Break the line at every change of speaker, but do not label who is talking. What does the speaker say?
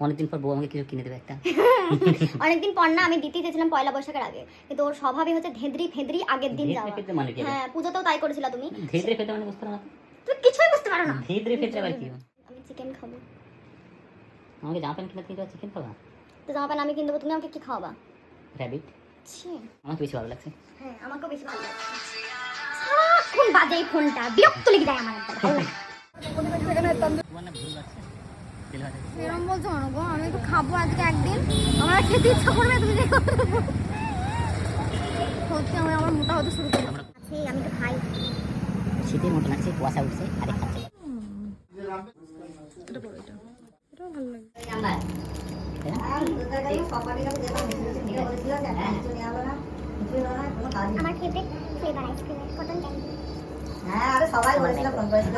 অনেকদিন পর বউ আমাকে কিছু কিনে দেবে একটা।
অনেকদিন পর না আমি দিতে চেয়েছিলাম পয়লা বৈশাখের আগে। কিন্তু ওর স্বভাবই হচ্ছে ধেদরি ফেদরি আগের দিন যাওয়া
মানে?
হ্যাঁ পুজোতেও তাই করেছিল তুমি।
ধেদ্রে ফেদ্রে মানে বুঝতে পারো না
তুমি কিছুই বুঝতে পারো না।
ধেদ্রে ফেদ্রে আবার কি?
আমি চিকেন খাব।
আমাকে জামা প্যান্ট কিনে কিনে চিকেন খাবা?
তো জামা প্যান্ট আমি কিনবো তুমি আমাকে কি খাওয়াবা?
র্যাবিট
ছি।
আমাকে বেশি ভালো লাগছে।
হ্যাঁ আমাকেও বেশি ভালো লাগছে। সারাক্ষণ বাজে এই ফোনটা বিরক্ত লেগে যায় আমার ভালো লাগে না।
তোমার না ভুল লাগছে তেল ভাজা
এরকম বলছো কেন আমি তো খাব আজকে একদিন। আমার খেতে ইচ্ছা করবে তুমি যে সত্যি আমার আমার মোটা হতে শুরু করল। আমি তো খাই।
শীতের মতো লাগছে কুয়াশা উঠছে আরে খাচ্ছে। তাই না?
আমার ফেভারিট ফ্লেভার আইসক্রিমের কটন ক্যান্ডি
হ্যাঁ আরে সবাই বলেছিল ফোন করেছিল